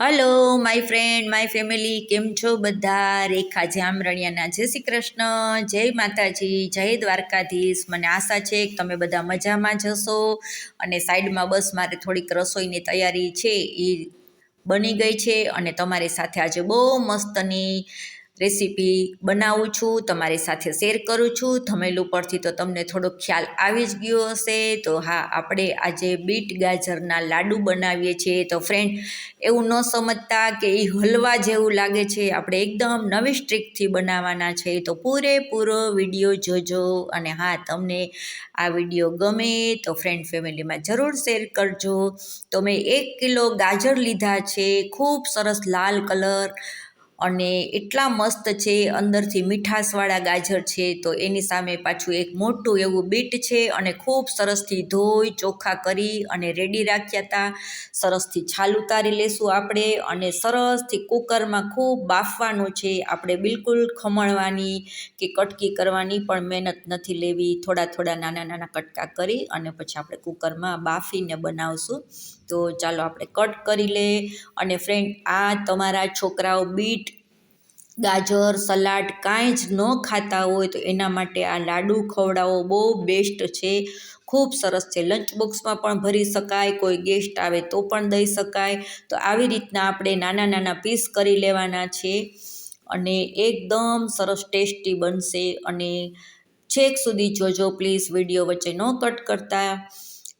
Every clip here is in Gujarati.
Hello my friend my family કેમ છો બધા? રેખા જામરણિયાના જય શ્રી કૃષ્ણ, જય માતાજી, જય દ્વારકાધીશ. મને આશા છે કે તમે બધા મજામાં જશો અને સાઈડમાં બસ, મારે થોડીક રસોઈની તૈયારી છે, એ બની ગઈ છે. અને તમારી સાથે આજે બહુ મસ્તની રેસીપી બનાવું છું, તમારી સાથે શેર કરું છું. ધમેલું પરથી તો તમને થોડો ખ્યાલ આવી જ ગયો હશે. તો હા, આપણે આજે બીટ ગાજરના લાડુ બનાવીએ છીએ. તો ફ્રેન્ડ એવું ન સમજતા કે એ હલવા જેવું લાગે છે. આપણે એકદમ નવી સ્ટ્રીકથી બનાવવાના છે. તો પૂરેપૂરો વીડિયો જોજો. અને હા, તમને આ વીડિયો ગમે તો ફ્રેન્ડ ફેમિલીમાં જરૂર શેર કરજો. તો મેં એક કિલો ગાજર લીધા છે. ખૂબ સરસ લાલ કલર. અને એટલા મસ્ત છે, અંદરથી મીઠાશવાળા ગાજર છે, તો એની સામે પાછું એક મોટું એવું બીટ છે અને ખૂબ સરસથી ધોઈ, ચોખ્ખા કરી અને રેડી રાખ્યા હતા સરસથી છાલ ઉતારી લેશું આપણે અને સરસથી કુકરમાં ખૂબ બાફવાનું છે. આપણે બિલકુલ ખમણવાની કે કટકી કરવાની પણ મહેનત નથી લેવી. થોડા થોડા નાના નાના કટકા કરી અને પછી આપણે કુકરમાં બાફીને બનાવશું. તો ચાલો આપણે કટ કરી લે. અને ફ્રેન્ડ આ તમારા છોકરાઓ બીટ ગાજર, સલાડ કાંઈ જ ન ખાતા હોય તો એના માટે આ લાડુ ખવડાવો બહુ બેસ્ટ છે. ખૂબ સરસ છે. લંચ બોક્સમાં પણ ભરી શકાય, કોઈ ગેસ્ટ આવે તો પણ દઈ શકાય. તો આવી રીતના આપણે નાના નાના પીસ કરી લેવાના છે અને એકદમ સરસ ટેસ્ટી બનશે અને છેક સુધી જોજો પ્લીઝ વીડિયો વચ્ચે ન કટ કરતા.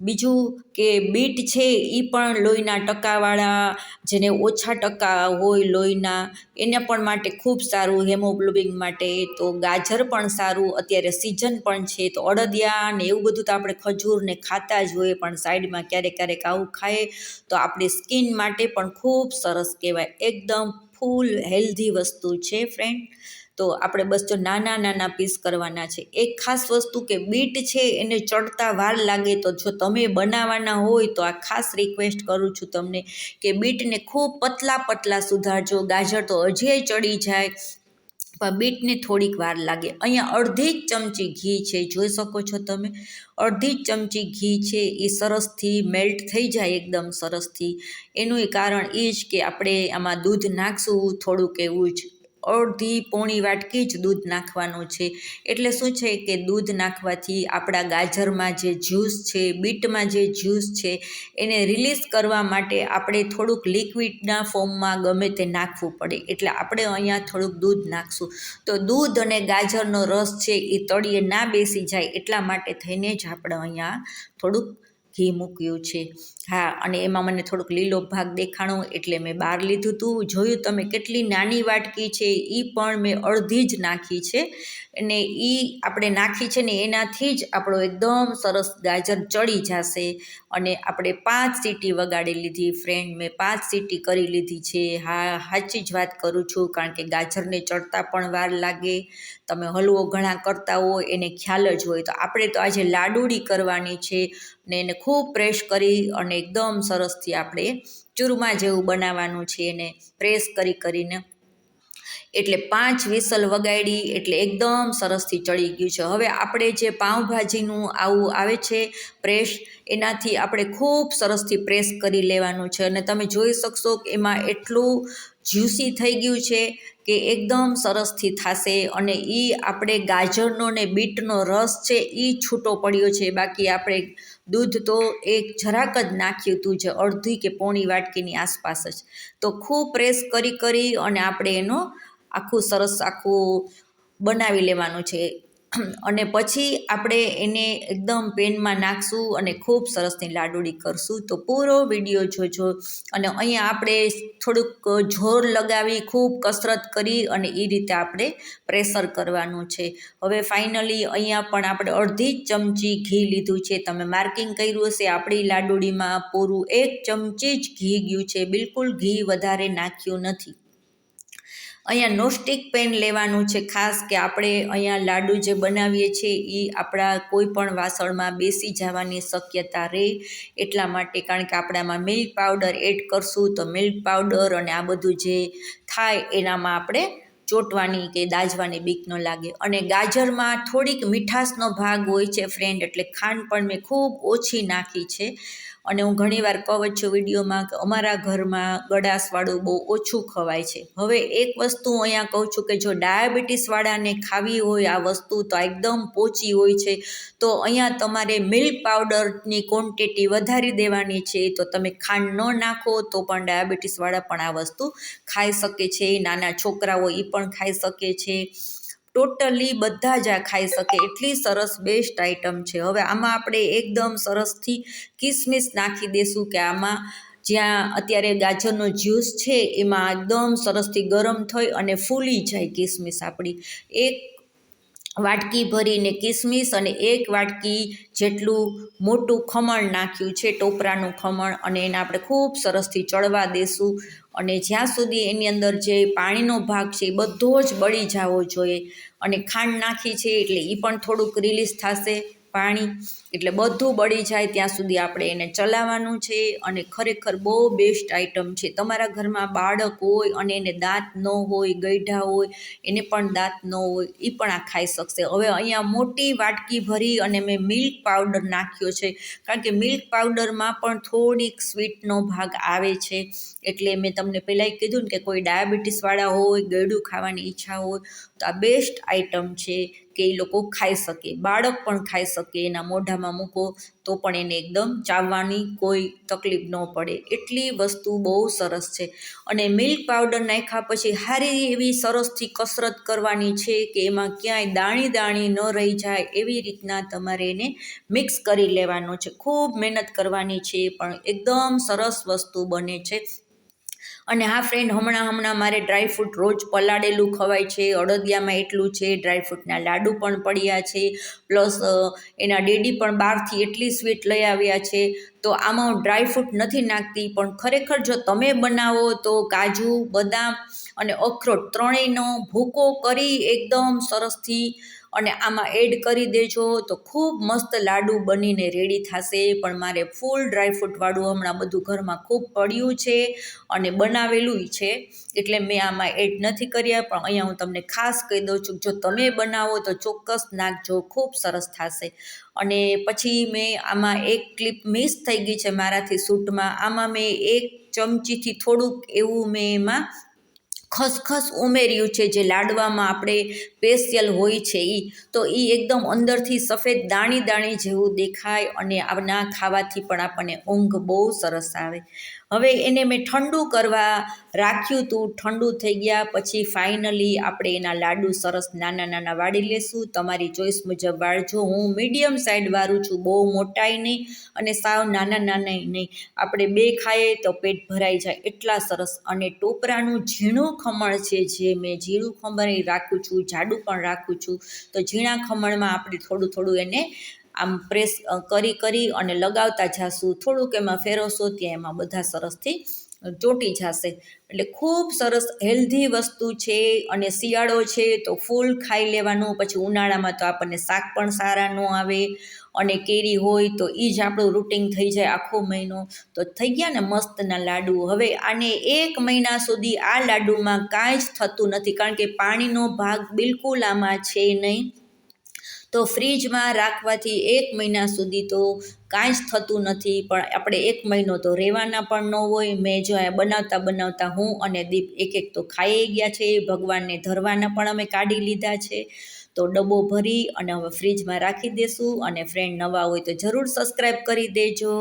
બીજું કે બીટ છે એ પણ લોહીના ટકાવાળા, જેને ઓછા ટકા હોય લોહીના, એને પણ માટે ખૂબ સારું હેમોગ્લોબિન માટે. તો ગાજર પણ સારું, અત્યારે સિઝન પણ છે, તો અડદિયા ને એવું બધું તો આપણે ખજૂરને ખાતા જ હોઈએ, પણ સાઈડમાં ક્યારેક ક્યારેક આવું ખાઈએ, તો આપણી સ્કિન માટે પણ ખૂબ સરસ કહેવાય. એકદમ ફૂલ હેલ્ધી વસ્તુ છે ફ્રેન્ડ તો આપણે બસ જો નાના નાના પીસ કરવાના છે. એક ખાસ વસ્તુ કે બીટ છે એને ચડતા વાર લાગે તો જો તમે બનાવવાના હોય તો આ ખાસ રિક્વેસ્ટ કરું છું તમને કે બીટને ખૂબ પતલા પતલા સુધારજો. ગાજર તો હજી ચડી જાય, પણ બીટને થોડીક વાર લાગે. અહીંયા અડધી જ ચમચી ઘી છે. જોઈ શકો છો તમે? અડધી જ ચમચી ઘી છે. એ સરસથી મેલ્ટ થઈ જાય એકદમ સરસથી. એનું કારણ એ જ કે આપણે આમાં દૂધ નાખશું, થોડુંક એવું જ. અડધી પોણી વાટકી જ દૂધ નાખવાનું છે. એટલે શું છે કે દૂધ નાખવાથી આપણા ગાજરમાં જે જ્યુસ છે, બીટમાં જે જ્યુસ છે, એને રિલીઝ કરવા માટે આપણે થોડુંક લિક્વિડના ફોર્મમાં ગમે તે નાખવું પડે. એટલે આપણે અહીંયા થોડુંક દૂધ નાખશું. તો દૂધ અને ગાજરનો રસ છે એ તળિયે ના બેસી જાય એટલા માટે થઈને જ આપણે અહીંયા થોડુંક ઘી મૂક્યું છે. હા, અને એમાં મને થોડુંક લીલો ભાગ દેખાણો એટલે મેં બહાર લીધું હતું જોયું તમે કેટલી નાની વાટકી છે એ પણ મેં અડધી જ નાખી છે. અને એ આપણે નાખી છે ને એનાથી જ આપણો એકદમ સરસ ગાજર ચડી જશે. અને આપણે પાંચ સીટી વગાડી લીધી ફ્રેન્ડ મેં પાંચ સીટી કરી લીધી છે. હા, સાચી જ વાત કરું છું, કારણ કે ગાજરને ચડતા પણ વાર લાગે. તમે હલવો ઘણા કરતા હો, એને ખ્યાલ જ હોય. તો આપણે તો આજે લાડુડી કરવાની છે ને એને ખૂબ પ્રેસ કરી અને એકદમ સરસથી આપણે ચૂરમા જેવું બનાવવાનું છે એને પ્રેસ કરી કરીને. એટલે પાંચ વિસલ વગાડી એટલે એકદમ સરસથી ચડી ગયું છે. હવે આપણે જે પાઉંભાજીનું આવું આવે છે પ્રેસ એનાથી આપણે ખૂબ સરસથી પ્રેસ કરી લેવાનું છે. અને તમે જોઈ શકશો કે એમાં એટલું જ્યુસી થઈ ગયું છે કે એકદમ સરસથી થશે અને એ આપણે ગાજરનો ને બીટનો રસ છે એ છૂટો પડ્યો છે. બાકી આપણે દૂધ તો એક જરાક જ નાખ્યું હતું જે અડધી કે પોણી વાટકીની આસપાસ જ. તો ખૂબ પ્રેસ કરી કરી અને આપણે એનો આખું સરસ આખું બનાવી લેવાનું છે. અને પછી આપણે એને એકદમ પેનમાં નાખશું અને ખૂબ સરસની લાડુડી કરશું. તો પૂરો વીડિયો જોજો અને અહીંયા આપણે થોડુંક જોર લગાવી, ખૂબ કસરત કરી અને એ રીતે આપણે પ્રેશર કરવાનું છે. હવે ફાઇનલી અહીંયા પણ આપણે અડધી ચમચી ઘી લીધું છે. તમે માર્કિંગ કર્યું હશે, આપણી લાડુડીમાં પૂરું એક ચમચી જ ઘી ગયું છે. બિલકુલ ઘી વધારે નાખ્યું નથી. અહીંયા નોસ્ટિક પેન લેવાનું છે, ખાસ કે આપણે અહીંયા લાડુ જે બનાવીએ છીએ, એ આપણા કોઈ પણ વાસણમાં બેસી જવાની શક્યતા રહે એટલા માટે, કારણ કે આપણે આમાં મિલ્ક પાવડર એડ કરશું તો મિલ્ક પાવડર અને આ બધું જે થાય એનામાં આપણે ચોંટવાની કે દાજવાની બીક ન લાગે. અને ગાજરમાં થોડીક મીઠાશનો ભાગ હોય છે ફ્રેન્ડ એટલે ખાંડ પણ મેં ખૂબ ઓછી નાખી છે. અને હું ઘણીવાર કહું છું વિડીયોમાં કે અમારા ઘરમાં ગળાશવાળું બહુ ઓછું ખવાય છે. હવે એક વસ્તુ હું અહીંયા કહું છું કે જો ડાયાબિટીસવાળાને ખાવી હોય આ વસ્તુ તો એકદમ પોચી હોય છે, તો અહીંયા તમારે મિલ્ક પાવડરની ક્વોન્ટિટી વધારી દેવાની છે, તો તમે ખાંડ ન નાખો તો પણ ડાયાબિટીસવાળા પણ આ વસ્તુ ખાઈ શકે છે. નાના છોકરાઓ એ પણ ખાઈ શકે છે. ટોટલી બધા જ આ ખાઈ શકે. એટલી સરસ બેસ્ટ આઈટમ છે. હવે આમાં આપણે એકદમ સરસથી કિસમિસ નાખી દઈશું કે આમાં જ્યાં અત્યારે ગાજરનો જ્યુસ છે, એમાં એકદમ સરસથી ગરમ થઈ અને ફૂલી જાય કિસમિસ આપણી. એક વાટકી ભરીને કિસમિસ અને એક વાટકી જેટલું મોટું ખમણ નાખ્યું છે, ટોપરાનું ખમણ, અને એને આપણે ખૂબ સરસથી ચડવા દેશું. અને જ્યાં સુધી એની અંદર જે પાણીનો ભાગ છે એ બધો જ બળી જવો જોઈએ. અને ખાંડ નાખી છે એટલે એ પણ થોડુંક રિલીઝ થશે. પાણી એટલે બધું બળી જાય ત્યાં સુધી આપણે એને ચલાવવાનું છે અને ખરેખર બહુ બેસ્ટ આઈટમ છે. તમારા ઘરમાં બાળક હોય અને એને દાંત ન હોય ગઈઢા હોય, એને પણ દાંત ન હોય, એ પણ આ ખાઈ શકશે. હવે અહીંયા મોટી વાટકી ભરી અને મેં મિલ્ક પાવડર નાખ્યો છે. કારણ કે મિલ્ક પાવડરમાં પણ થોડીક સ્વીટનો ભાગ આવે છે. એટલે મેં તમને પહેલાંય કીધું ને કે કોઈ ડાયાબિટીસવાળા હોય ગળ્યું ખાવાની ઈચ્છા હોય, તો આ બેસ્ટ આઈટમ છે. કે એ લોકો ખાઈ શકે. બાળક પણ ખાઈ શકે, એના મોઢામાં મૂકો તો પણ એને એકદમ ચાવવાની કોઈ તકલીફ ન પડે. એટલી વસ્તુ બહુ સરસ છે. અને મિલ્ક પાવડર નાખ્યા પછી સારી એવી સરસથી કસરત કરવાની છે કે એમાં ક્યાંય દાણી દાણી ન રહી જાય એવી રીતના તમારે એને મિક્સ કરી લેવાનો છે. ખૂબ મહેનત કરવાની છે પણ એકદમ સરસ વસ્તુ બને છે. અને હા ફ્રેન્ડ હમણાં હમણાં મારે ડ્રાયફ્રૂટ રોજ પલાળેલું ખવાય છે, અડદિયામાં એટલું છે ડ્રાયફ્રૂટના લાડુ પણ પડ્યા છે પ્લસ એના ડેડી પણ બહારથી એટલી સ્વીટ લઈ આવ્યા છે. તો આમાં હું ડ્રાયફ્રૂટ નથી નાખતી, પણ ખરેખર જો તમે બનાવો તો કાજુ, બદામ અને અખરોટ ત્રણેયનો ભૂકો કરી એકદમ સરસથી અને આમાં એડ કરી દેજો તો ખૂબ મસ્ત લાડુ બનીને રેડી થશે. પણ મારે ફૂલ ડ્રાયફ્રૂટવાળું હમણાં બધું ઘરમાં ખૂબ પડ્યું છે અને બનાવેલું છે. એટલે મેં આમાં એડ નથી કર્યા, પણ અહીંયા હું તમને ખાસ કહી દઉં છું જો તમે બનાવો તો ચોક્કસ નાખજો, ખૂબ સરસ થશે. અને પછી મેં આમાં એક ક્લિપ મિસ થઈ ગઈ છે મારાથી સૂટમાં આમાં મેં એક ચમચીથી થોડુંક એવું મેં એમાં ખસખસ ઉમેર્યું છે, જે લાડવામાં આપણે સ્પેશિયલ હોય છે એ તો એ એકદમ અંદરથી સફેદ દાણી દાણી જેવું દેખાય અને આના ખાવાથી પણ આપણને ઊંઘ બહુ સરસ આવે. હવે એને મેં ઠંડુ કરવા રાખ્યું હતું ઠંડુ થઈ ગયા પછી ફાઇનલી આપણે એના લાડુ સરસ નાના નાના વાળી લેશું. તમારી ચોઈસ મુજબ વાળજો. હું મીડિયમ સાઈડ વાળું છું, બહુ મોટાઈ નહીં અને સાવ નાના નાના નહીં. આપણે બે ખાઈએ તો પેટ ભરાઈ જાય એટલા સરસ. અને ટોપરાનું ઝીણું ખમણ છે જે મેં ઝીણું ખમણ રાખું છું, જાડું પણ રાખું છું. તો ઝીણા ખમણમાં આપણે થોડું થોડું એને આમ પ્રેસ કરી કરી અને લગાવતા જાશું થોડુંક એમાં ફેરવશો ત્યાં એમાં બધા સરસથી ચોંટી જશે. એટલે ખૂબ સરસ હેલ્ધી વસ્તુ છે અને શિયાળો છે તો ફૂલ ખાઈ લેવાનું, પછી ઉનાળામાં તો આપણને શાક પણ સારા ન આવે અને કેરી હોય તો એ જ આપણું રૂટિન થઈ જાય આખો મહિનો. તો થઈ ગયા ને મસ્તના લાડુ. હવે આને એક મહિના સુધી આ લાડુમાં કાંઈ જ થતું નથી કારણ કે પાણીનો ભાગ બિલકુલ આમાં છે નહીં. તો ફ્રીજમાં રાખવાથી એક મહિના સુધી તો કાંઈ જ થતું નથી, પણ આપણે એક મહિનો તો રહેવાના પણ ન હોય. મેં જો આ બનાવતા બનાવતા હું અને દીપ એક એક તો ખાઈ ગયા છે, ભગવાનને ધરવાના પણ અમે કાઢી લીધા છે. તો ડબ્બો ભરી અને હવે ફ્રીજમાં રાખી દેશું અને ફ્રેન્ડ નવા હોય તો જરૂર સબસ્ક્રાઈબ કરી દેજો.